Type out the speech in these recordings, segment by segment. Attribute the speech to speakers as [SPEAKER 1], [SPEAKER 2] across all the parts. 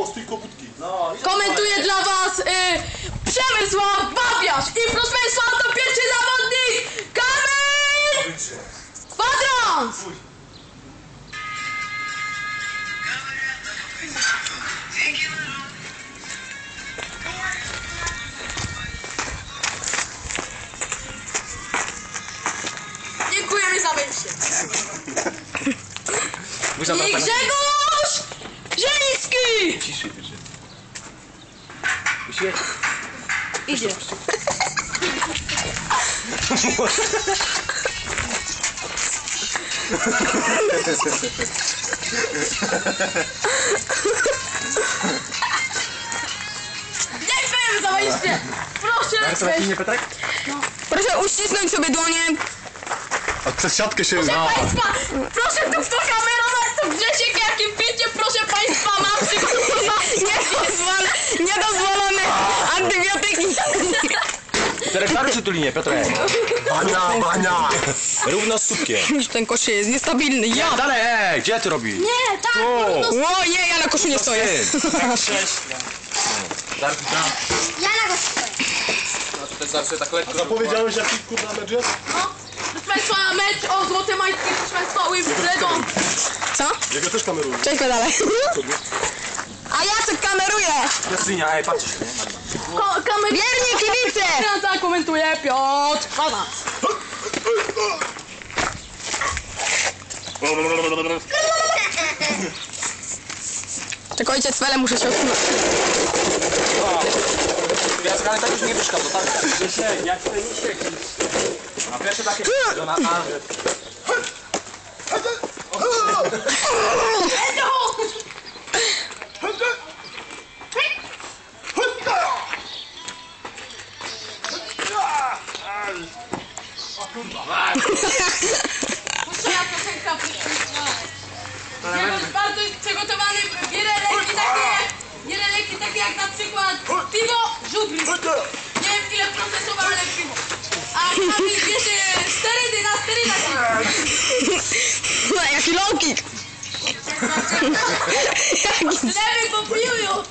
[SPEAKER 1] mało z tej kobutki.
[SPEAKER 2] No,
[SPEAKER 3] Komentuje dla was y, Przemysław Babiarz i proszę Państwa to pierwszy zawodnik Kamil Kwadrans! Dziękujemy za wejście. I Grzegorz
[SPEAKER 2] Ciszej, ciszej.
[SPEAKER 3] Idzie. Dziękujemy za wejście! Proszę, weź.
[SPEAKER 2] nie Petrek?
[SPEAKER 4] Proszę uścisnąć sobie dłonie.
[SPEAKER 1] A przez siatkę się...
[SPEAKER 3] Proszę Państwa, proszę tu
[SPEAKER 2] linię, Piotrek.
[SPEAKER 1] Bania, bania!
[SPEAKER 2] Równo z słupkiem.
[SPEAKER 4] Ten kosz jest niestabilny. Ja.
[SPEAKER 2] Dalej, ej, gdzie ty robisz?
[SPEAKER 3] Nie, tak.
[SPEAKER 4] O nie, ja na koszu nie stoję.
[SPEAKER 3] ja na go stoję.
[SPEAKER 1] Zapowiedziałeś jaki kurwa mecz jest?
[SPEAKER 3] No, proszę Państwa, mecz o złote majtki, proszę Państwa, Wimbledon.
[SPEAKER 4] Co?
[SPEAKER 1] Jego też kameruję.
[SPEAKER 4] Cześć pedale. A ja co kameruję.
[SPEAKER 2] Jasynia, ej, patrzcie.
[SPEAKER 3] Ko kamer... Kwadrans.
[SPEAKER 4] Tylko ojciec Fele muszę się odsunąć.
[SPEAKER 2] Piasek, ale tak już nie to tak. Jak to nie siedzi. A pierwsze takie... Na, na,
[SPEAKER 3] Moja piosenka. Grzegorz bardzo przygotowany, bierze leki takie, bierze leki takie jak na przykład piwo, żubry. Nie wiem ile procentowe, ale piwo. A Kamil bierze sterydy na sterydach.
[SPEAKER 4] Jaki low kick.
[SPEAKER 3] Lewy go pił już.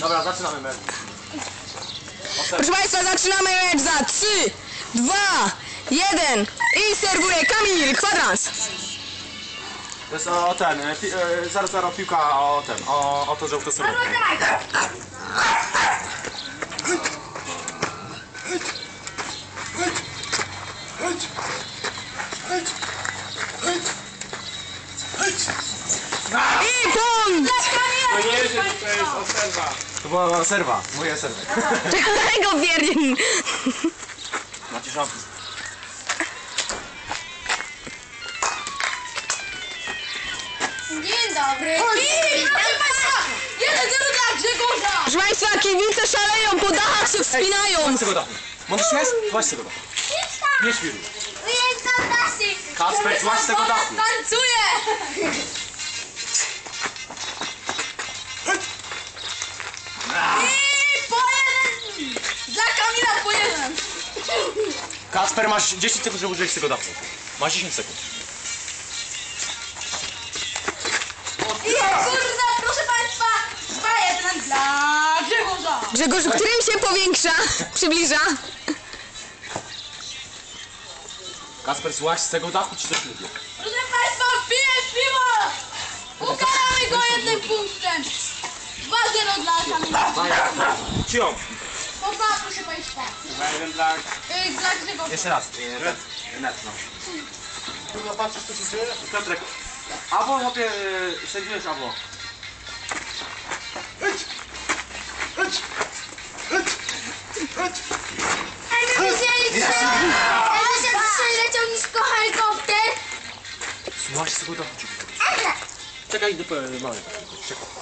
[SPEAKER 2] Dobra, zaczynamy mecz.
[SPEAKER 4] Proszę Państwa, zaczynamy mecz za 3, 2, 1 i serwuje Kamil Kwadrans.
[SPEAKER 2] To jest o ten, e, pi, e, zaraz zaraz piłka o ten, o, o to, że kto sobie.
[SPEAKER 4] I punkt!
[SPEAKER 2] To była serwa, moja serwa.
[SPEAKER 4] Czego pierdziel?
[SPEAKER 2] Szansę.
[SPEAKER 3] Dzień dobry. I proszę Państwa, jeden dla Grzegorza.
[SPEAKER 4] Proszę Państwa, kibice szaleją, po dachach się wspinają.
[SPEAKER 2] Właśnie tego dachu. Możesz śmiać? Właśnie tego dachu. Nie świruj. Kasper, złaź tego dachu.
[SPEAKER 3] Tancuje.
[SPEAKER 2] Kasper, masz 10 sekund, żeby użyć tego dachu. Masz 10 sekund.
[SPEAKER 3] I kurwa, proszę Państwa, 2-1 dla Grzegorza.
[SPEAKER 4] Grzegorz, którym się powiększa, przybliża?
[SPEAKER 2] Kasper, złaź z tego dachu, czy coś lubię?
[SPEAKER 3] Proszę Państwa, pije piwo. Ukaramy go jednym punktem. 2-0 dla Kamila.
[SPEAKER 2] Cio.
[SPEAKER 3] Popa, proszę Państwa.
[SPEAKER 2] Jeden dla...
[SPEAKER 3] Y, Dla Grzegorza.
[SPEAKER 2] Jeszcze raz. Net, net no.
[SPEAKER 1] Kurwa patrzysz co się dzieje?
[SPEAKER 2] Piotrek. Albo chłopie, sędziujesz albo.
[SPEAKER 1] Chodź! Chodź! Chodź! Chodź!
[SPEAKER 5] A nie widzieliście? Jakby się przyleciał nisko helikopter?
[SPEAKER 2] Złaź z tego dachu. Czekaj, do mamy. Czekaj.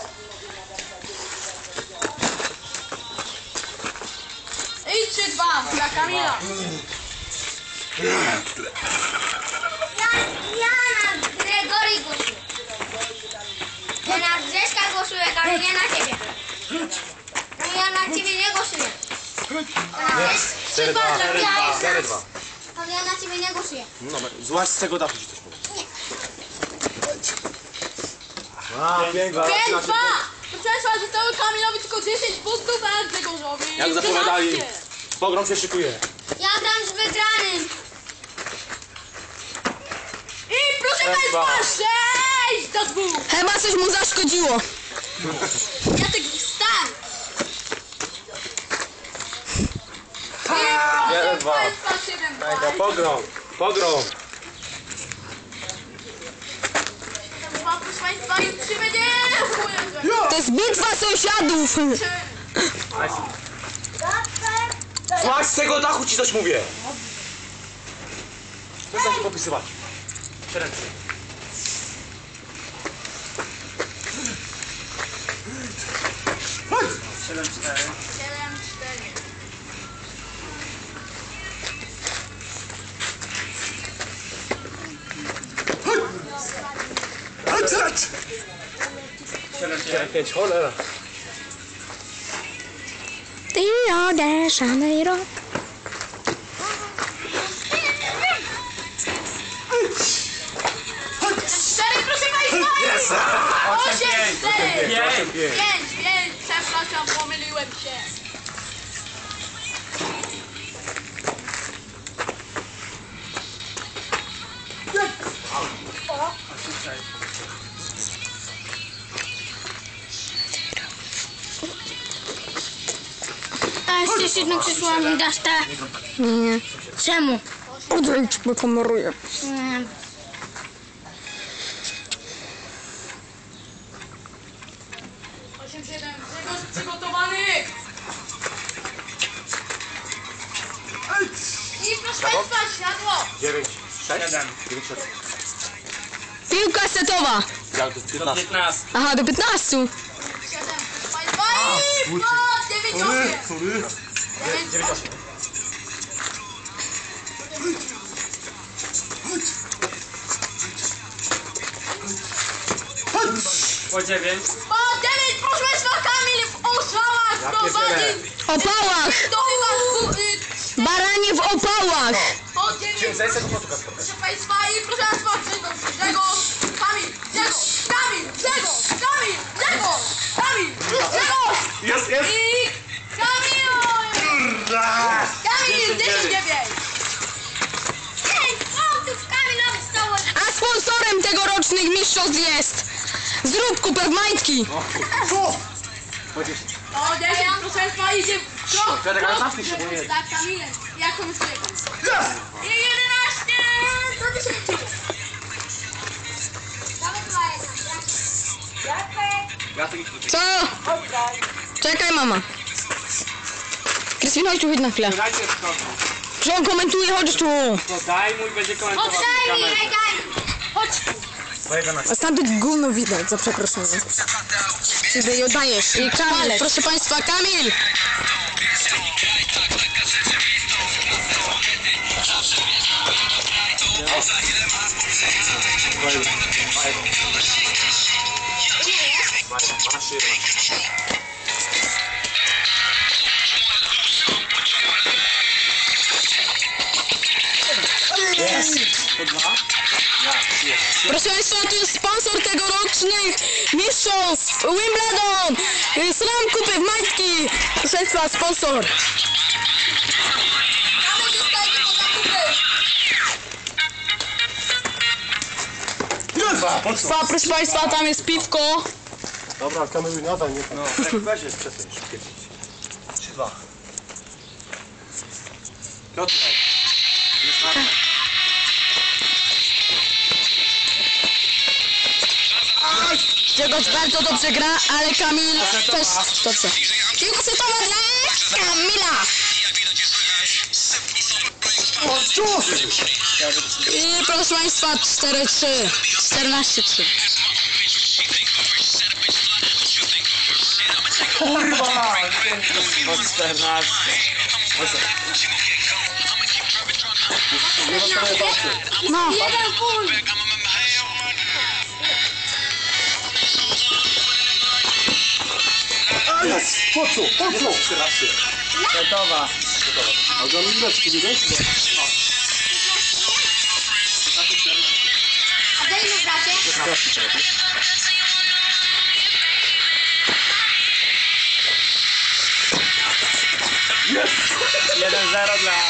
[SPEAKER 3] I 3-2 dla Kamila.
[SPEAKER 5] Ja, ja na Gregory głosuję. Ja na Grześka głosuję, ale nie na ciebie. Ja na ciebie nie głosuję. Na
[SPEAKER 2] dwa.
[SPEAKER 5] Ja na-
[SPEAKER 2] dwa.
[SPEAKER 5] Ale ja na ciebie nie głosuję.
[SPEAKER 2] No złaź z tego dachu, ci coś powiem.
[SPEAKER 1] A, piękna.
[SPEAKER 3] 5-2! Proszę Państwa, zostały Kamilowi tylko 10 punktów, a Grzegorzowi
[SPEAKER 2] Jak zapowiadali.
[SPEAKER 3] 11.
[SPEAKER 2] Pogrom się szykuje.
[SPEAKER 5] Ja gram z wygranym.
[SPEAKER 3] I proszę. Państwa, 6 do 2!
[SPEAKER 4] Chyba coś mu zaszkodziło.
[SPEAKER 5] Ja tak wstań.
[SPEAKER 2] Jeden, dwa.
[SPEAKER 3] Państwa, 7 2.
[SPEAKER 2] Pogrom. Pogrom.
[SPEAKER 3] Proszę Państwa, już się będzie...
[SPEAKER 4] To jest bitwa sąsiadów.
[SPEAKER 2] Złaź z tego dachu ci coś mówię. Przestań się popisywać. Ręce. Siedem, cztery.
[SPEAKER 3] 7 4.
[SPEAKER 1] Chodź, chodź.
[SPEAKER 2] Siedem, cztery, pięć. Cholera.
[SPEAKER 4] Rio de Janeiro.
[SPEAKER 3] Peraí, aproxima Yes! Hoje
[SPEAKER 5] é 10! Jedno krzesło mi dasz te.
[SPEAKER 4] Nie.
[SPEAKER 5] Czemu?
[SPEAKER 4] Odejdź, bo kameruję.
[SPEAKER 5] Nie.
[SPEAKER 3] Grzegorz przygotowany! I proszę Państwa, światło!
[SPEAKER 2] Dziewięć. Sześć. Siedem. Dziewięć, sześć.
[SPEAKER 4] Piłka setowa.
[SPEAKER 2] Jak do piętnastu.
[SPEAKER 4] Aha, do 15.
[SPEAKER 3] Siedem, proszę Państwa, i pod dziewięć,
[SPEAKER 1] Sorry,
[SPEAKER 3] osiem!
[SPEAKER 1] sorry.
[SPEAKER 3] Dziewięć, osiem.
[SPEAKER 2] Po dziewięć.
[SPEAKER 3] Pod dziewięć, proszę Państwa, Kamil w oszałach
[SPEAKER 2] Ja
[SPEAKER 3] prowadzi!
[SPEAKER 4] Opałach.
[SPEAKER 3] To chyba zguby!
[SPEAKER 4] Baranie w opałach.
[SPEAKER 2] Tego potukać.
[SPEAKER 3] proszę Państwa, i proszę Państwa, Grzegorz, Grzegorz,
[SPEAKER 4] mistrzostw jest Zrób kupę w majtki.
[SPEAKER 1] Co?
[SPEAKER 2] Dziesięć.
[SPEAKER 3] O, 10, proszę Państwa, idzie krok,
[SPEAKER 2] Fredek, ale
[SPEAKER 3] krok,
[SPEAKER 2] zamknij się, bo nie-
[SPEAKER 3] za Kamilem. Kamil?
[SPEAKER 1] Jest!
[SPEAKER 3] I 11, to 10.
[SPEAKER 5] Dawaj dwa jeden.
[SPEAKER 2] Ja to idź do
[SPEAKER 4] Co? Czekaj, mama. Kryspin, chodź tu, chodź na chwilę. Że on komentuje, chodź tu.
[SPEAKER 2] To daj mój będzie komentował.
[SPEAKER 5] Oddaj mi, daj.
[SPEAKER 3] Chodź.
[SPEAKER 4] A stamtąd gówno widać, za przeproszeniem. Kiedy ją dajesz. I Kamil, proszę państwa, Kamil!
[SPEAKER 2] Po dwa?
[SPEAKER 4] Mistrzostw Wimbledon! Slam kupy w majtki! Państwa, sponsor.
[SPEAKER 1] Po co?
[SPEAKER 4] Pa, proszę państwa, tam jest piwko.
[SPEAKER 1] Dobra, kameruj nadal, nie
[SPEAKER 2] No, weź jest szybkie. Trzy, dwa. Piotr. Jest na...
[SPEAKER 4] Grzegorz bardzo dobrze gra, ale Kamil też dobrze. Piłka setowa dla Kamila. I proszę państwa, 4-3. 14-3.
[SPEAKER 2] Po czternaście.
[SPEAKER 4] No.
[SPEAKER 5] Jeden punkt.
[SPEAKER 1] Jest! Poczu, poczu! 14.
[SPEAKER 2] Gotowa. Gotowa.
[SPEAKER 1] A za minuteczkę biegać?
[SPEAKER 5] A daj mu bracie.
[SPEAKER 2] Jest! 1-0 dla...